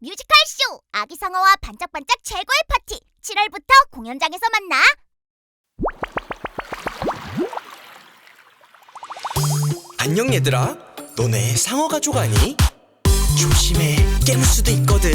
뮤지컬 쇼! 아기상어와 반짝반짝 최고의 파티! 7월부터 공연장에서 만나! 안녕 얘들아. 너네 상어 가족 아니? 조심해. 깨물 수도 있거든.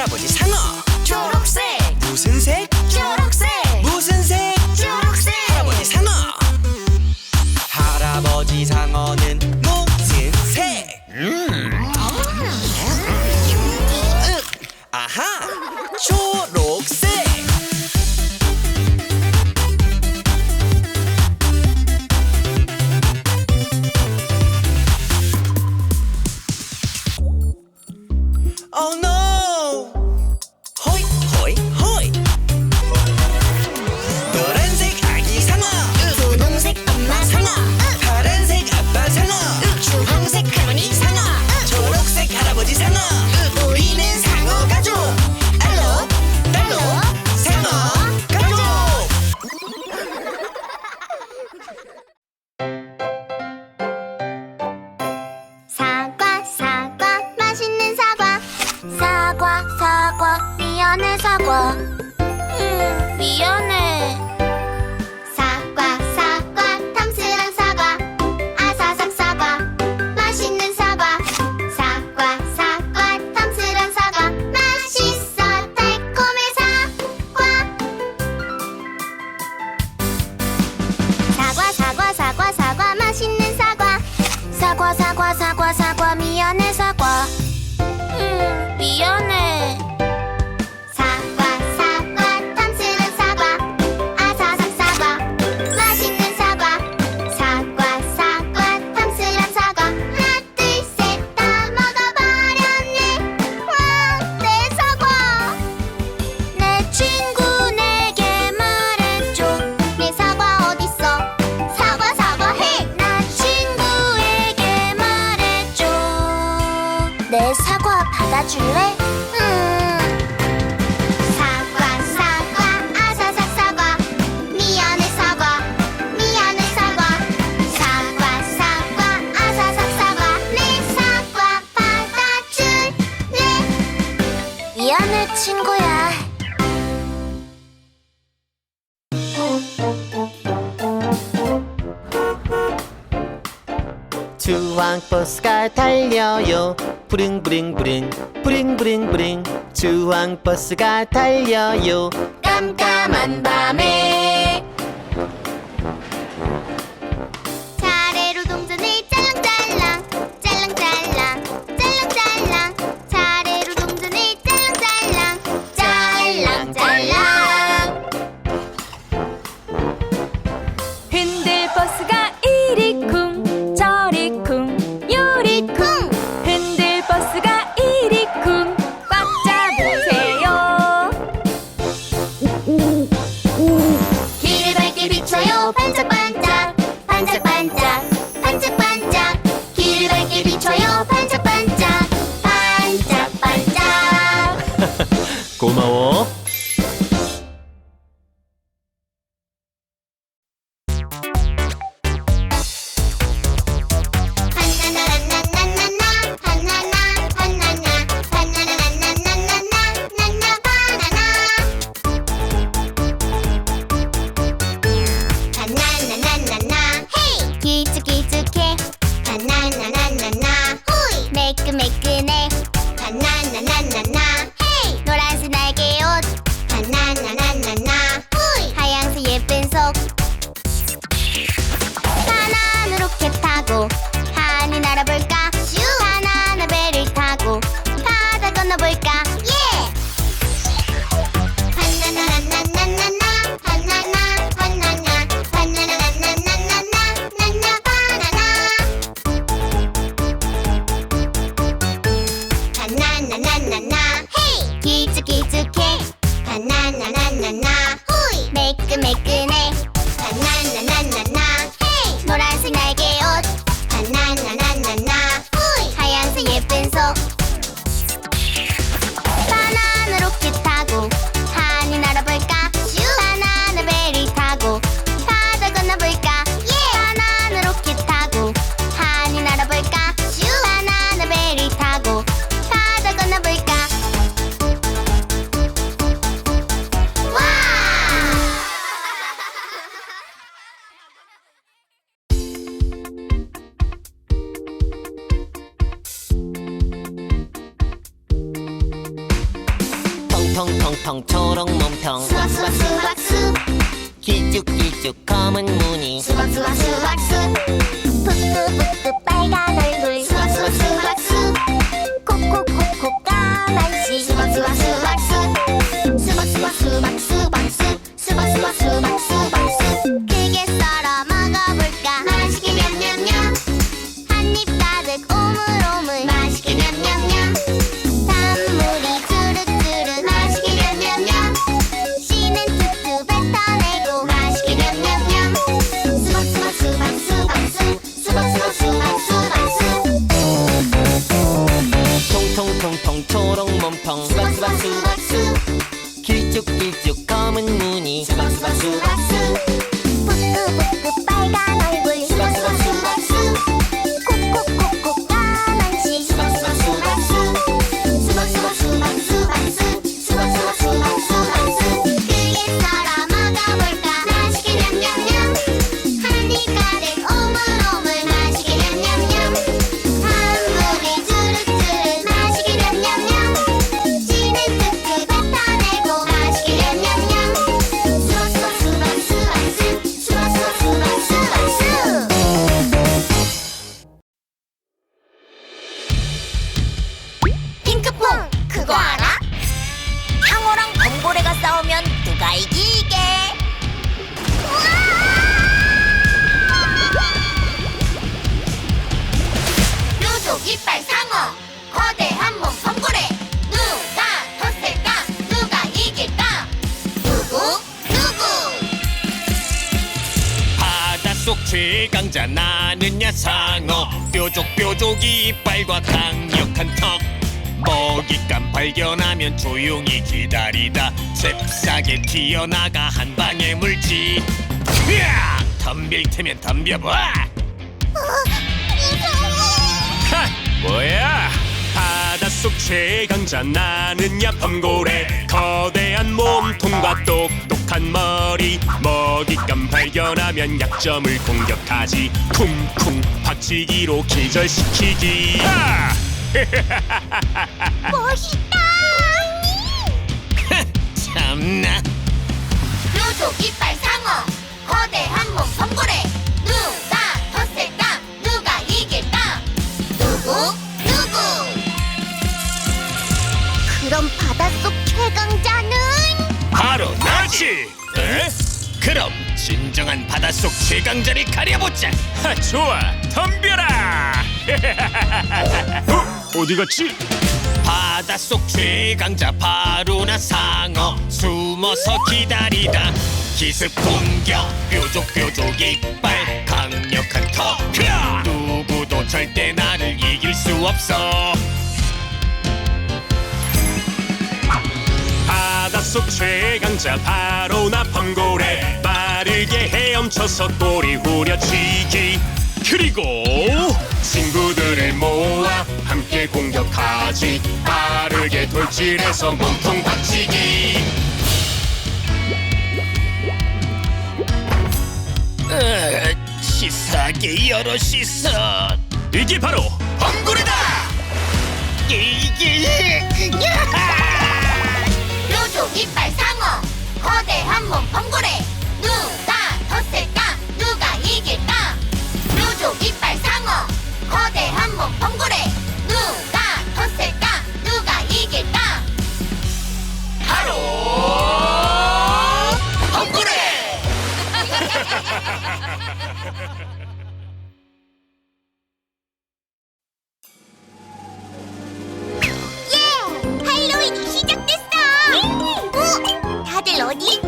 할아버지 상어. 사과 사과 미안해 사과 음 미안해 내 친구야. 주황버스가 달려요. 부릉부릉부릉 부릉부릉부릉. 주황버스가 달려요. 깜깜한 밤에 흔들 버스가 텅텅텅텅 초록 몸통 수박 수박 수박 수 길쭉길쭉 검은 무늬. 수박 수박 수박 수. 푸푸푸푸 빨간 얼굴. 수박 수박 수박 이토록 그거 알아? 향어랑 범고래가 싸우면 누가 이기게? 뾰족 이빨 상어 거대한 몸 범고래 누가 더 셀까? 누가 이길까? 누구? 누구? 바닷속 최강자 나는 야상어 뾰족뾰족 이빨과 강력한 턱 먹잇감 발견하면 조용히 기다리다. 잽싸게 튀어나가 한 방에 물지. 으악! 덤빌 테면 덤벼봐. 하! 뭐야? 바닷속 최강자 나는야 범고래. 거대한 몸통과 똑똑한 머리. 먹잇감 발견하면 약점을 공격하지. 쿵쿵 박치기로 기절시키기. 하! 멋있다 참나. 뾰족 이빨 상어 거대한 몸 범고래. 누가 더 셀까? 누가 이길까? 누구? 누구? 그럼 바닷속 최강자는? 바로 나지. 에? 그럼 진정한 바닷속 최강자를 가려보자. 하, 좋아. 덤벼라 어? 어디 갔지? 바닷속 최강자 바로 나 상어. 숨어서 기다리다. 기습 공격. 뾰족뾰족 이빨. 강력한 턱! 누구도 절대 나를 이길 수 없어. 바닷속 최강자 바로 나 범고래 빠르게 헤엄쳐서 꼬리 후려치기 그리고 친구들을 모아 함께 공격하지. 빠르게 돌진해서 몸통 박치기. 으, 치사하게 여럿이 있어 이게 바로 범고래다! 이게 뾰족 이빨 상어 거대한 몸 범고래 누가 더 셀까? 누가 이길까 뾰족 이빨 상어 거대한 몸 범고래 누가 더 셀까 누가 이길까 바로 범고래 예! 할로윈이 시작됐어! 어? 다들 어디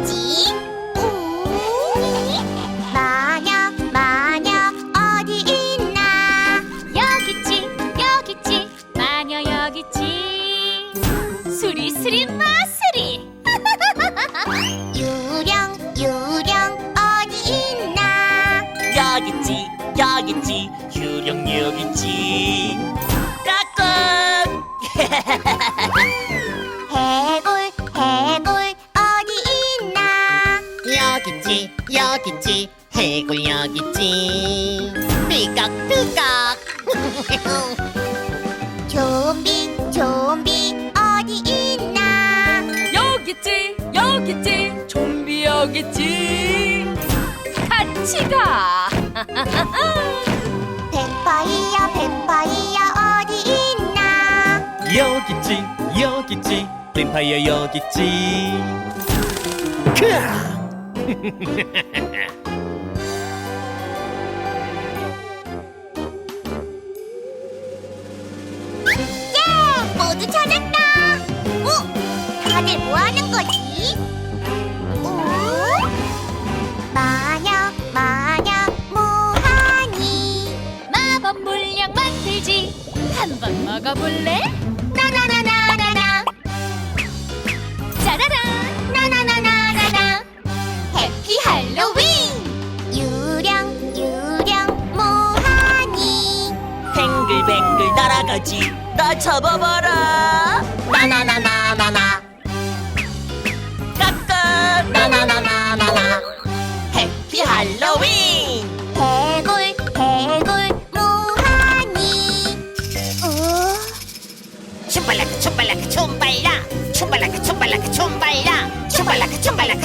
여기 있지. 삐깍삐깍 좀비, 좀비, 어디 있나? 여기 있지 여기 있지. 좀비 여기 있지. 같이 가. 뱀파이어, 뱀파이어, 어디 있나? 여기 있지 여기 있지. 뱀파이어 여기 있지. 예! 먹어볼래? 나나나나나나, 짜라란 나나나나나나. 해피 할로윈! 유령, 유령, 뭐하니? 뱅글뱅글 날아가지 나 잡아봐라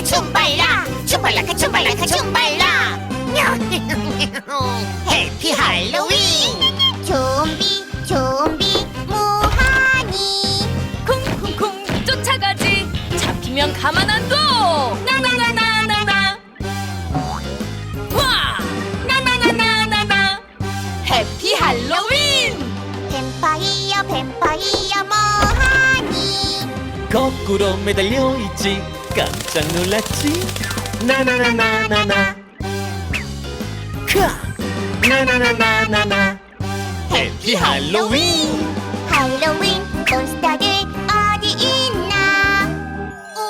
춤발라크 춤발라 춤발라크 춤발라크 춤발라. 해피 할로윈. 좀비, 좀비, 뭐하니? 쿵쿵쿵 쫓아가지. 잡히면 가만 안 둬. 나나나나나나. 와! 나나나나나나. 해피 할로윈. 뱀파이어, 뱀파이어, 뭐하니? 거꾸로 매달려 있지 깜짝 놀랐지? 나나나나나나 크아 나나나나나나 해피 할로윈 할로윈 몬스터들 어디 있나? 오?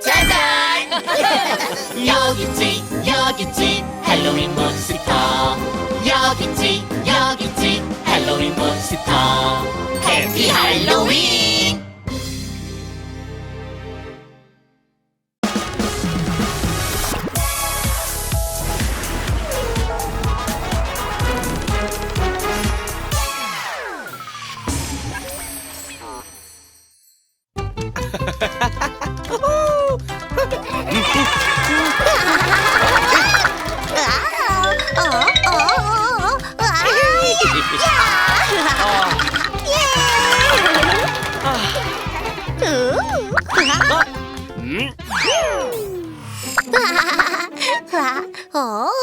짜잔! 여기지 여기지 할로윈 몬스터 여기지 여기지 할로윈 몬스터 해피 할로윈 あう？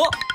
お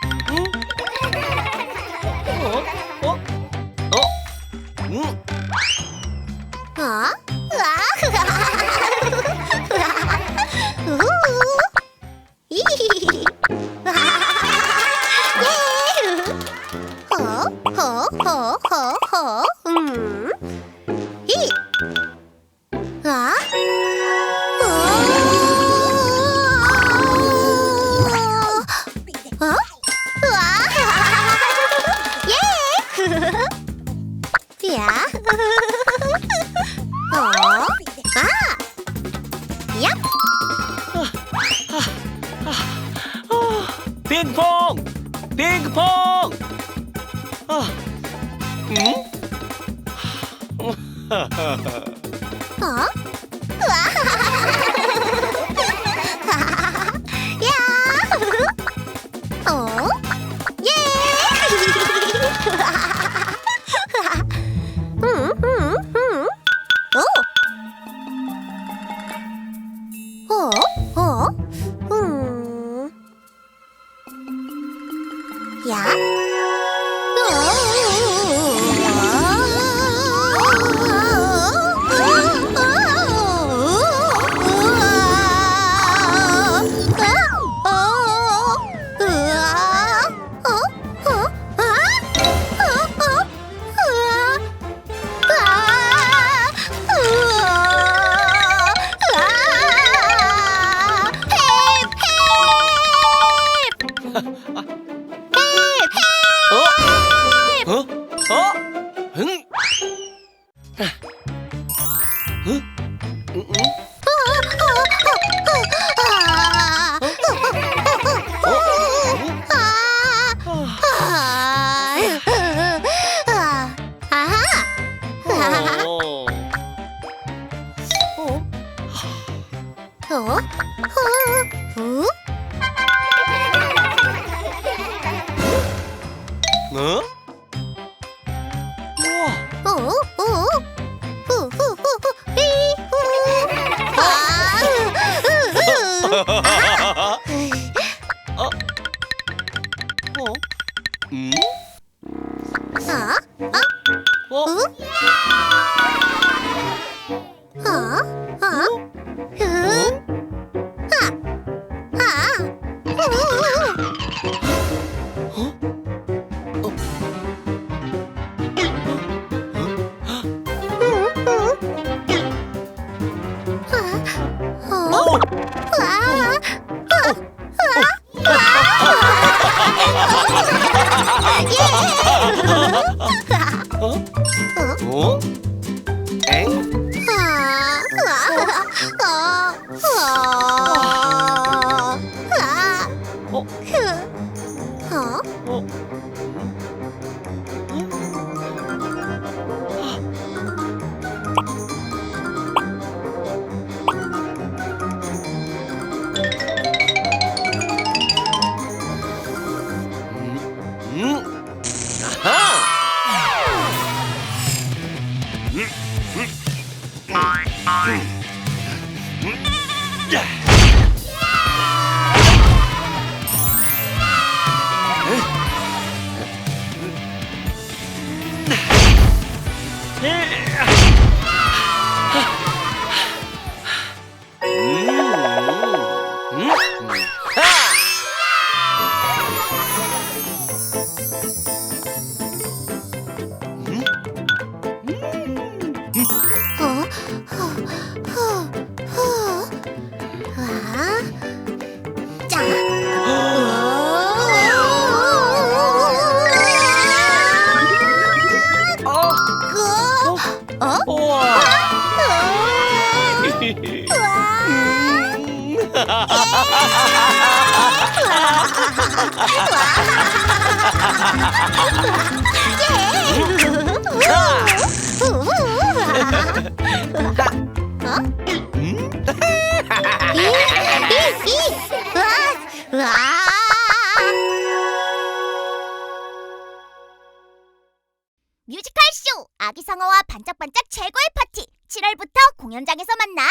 핑퐁! 핑퐁! 아, 응? 어? 뮤지컬 쇼! 아기상어와 반짝반짝 최고의 파티! 7월부터 공연장에서 만나